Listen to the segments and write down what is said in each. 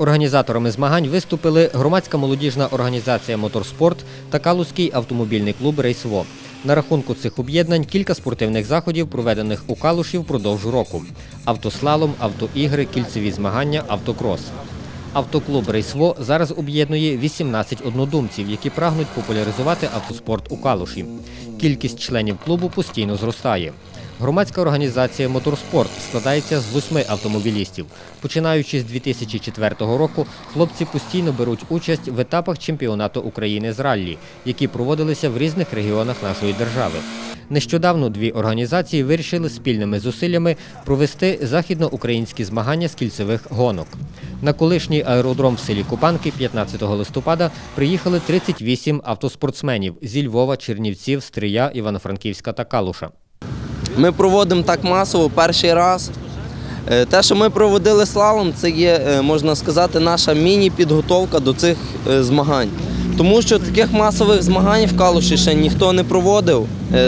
Організаторами змагань виступили громадська молодіжна організація Моторспорт та Калузький автомобільний клуб Рейсво. На рахунку цих об'єднань кілька спортивних заходів, проведених у Калуші впродовж року: автослалом, автоігри, кільцеві змагання, автокрос. Автоклуб Рейсво зараз об'єднує 18 однодумців, які прагнуть популяризувати автоспорт у Калуші. Кількість членів клубу постійно зростає. Громадська організація Моторспорт складається з восьми автомобілістів. Починаючи з 2004 року, хлопці постійно беруть участь в етапах чемпіонату України з раллі, які проводилися в різних регіонах нашої держави. Нещодавно дві організації вирішили спільними зусиллями провести західноукраїнські змагання з кільцевих гонок. На колишній аеродром в селі Купанки 15 листопада приїхали 38 автоспортсменів зі Львова, Чернівців, Стрия, Івано-Франківська та Калуша. Ми проводимо так масово перший раз. Е, Те, що ми проводили слалом, це є, е, можна сказати, наша міні-підготовка до цих е, змагань. Тому що таких масових змагань в Калуші ще ніхто не проводив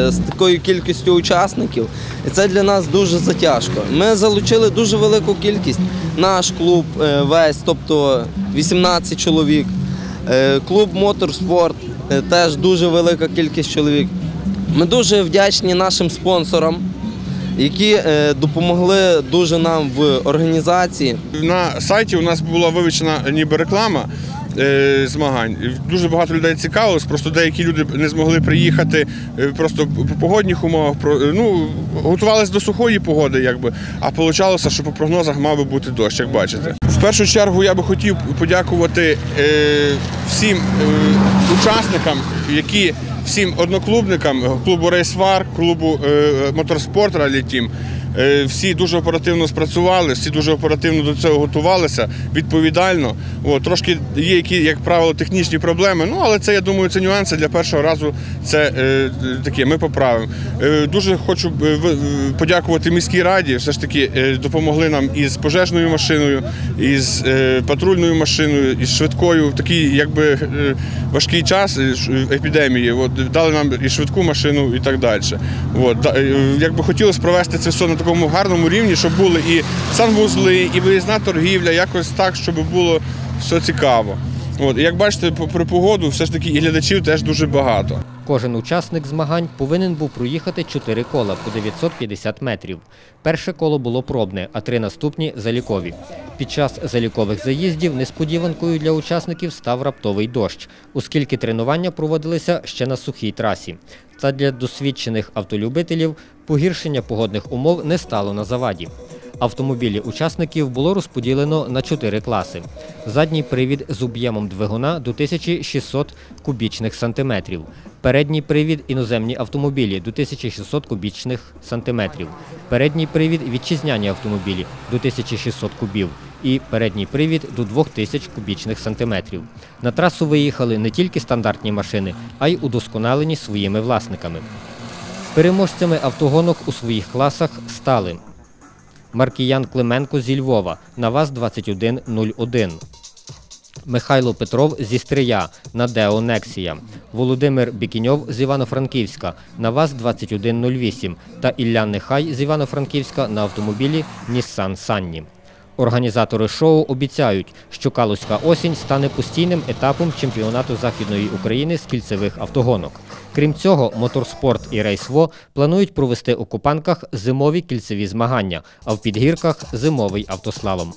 з такою кількістю учасників. І це для нас дуже затяжко. Ми залучили дуже велику кількість. Наш клуб весь, тобто 18 чоловік. Клуб Моторспорт теж дуже велика кількість чоловік. Ми дуже вдячні нашим спонсорам, які е, допомогли дуже нам в організації. На сайті у нас була вивчена ніби реклама е, змагань. Дуже багато людей цікавилось, просто деякі люди не змогли приїхати е, просто по погодних умовах. Ну, готувалися до сухої погоди, якби, а вийшло, що по прогнозах мав би бути дощ, як бачите. В першу чергу я би хотів подякувати всім учасникам, які всім одноклубникам клубу Рейсвар, клубу е, Моторспорт Ралі Тім. Е, Всі дуже оперативно спрацювали, всі дуже оперативно до цього готувалися, відповідально. От, трошки є які, як правило, технічні проблеми. Ну, але це, я думаю, це нюанси для першого разу. Це е, таке, ми поправимо. Е, дуже хочу е, подякувати міській раді. Все ж таки е, допомогли нам із пожежною машиною, із е, патрульною машиною, із швидкою. В такий якби е, важкий час е, епідемії. От, дали нам і швидку машину, і так далі. От, да, е, якби хотілося провести це все на такому гарному рівні, щоб були і санвузли, і виїзна торгівля, якось так, щоб було все цікаво. От, як бачите, про погоду все ж таки і глядачів теж дуже багато. Кожен учасник змагань повинен був проїхати 4 кола по 950 метрів. Перше коло було пробне, а три наступні залікові. Під час залікових заїздів несподіванкою для учасників став раптовий дощ, оскільки тренування проводилися ще на сухій трасі. Та для досвідчених автолюбителів погіршення погодних умов не стало на заваді. Автомобілі учасників було розподілено на чотири класи. Задній привід з об'ємом двигуна до 1600 кубічних сантиметрів. Передній привід іноземні автомобілі до 1600 кубічних сантиметрів. Передній привід вітчизняні автомобілі до 1600 кубів. І передній привід до 2000 кубічних сантиметрів. На трасу виїхали не тільки стандартні машини, а й удосконалені своїми власниками. Переможцями автогонок у своїх класах стали Маркіян Клименко зі Львова. На ВАЗ-2101. Михайло Петров зі Стрия. На Део Нексія, Володимир Бікіньов з Івано-Франківська. На ВАЗ-2108 та Ілля Нехай з Івано-Франківська на автомобілі Нісан Санні. Організатори шоу обіцяють, що Калузька осінь стане постійним етапом чемпіонату Західної України з кільцевих автогонок. Крім цього, моторспорт і рейсво планують провести у Купанках зимові кільцеві змагання, а в підгірках зимовий автослалом.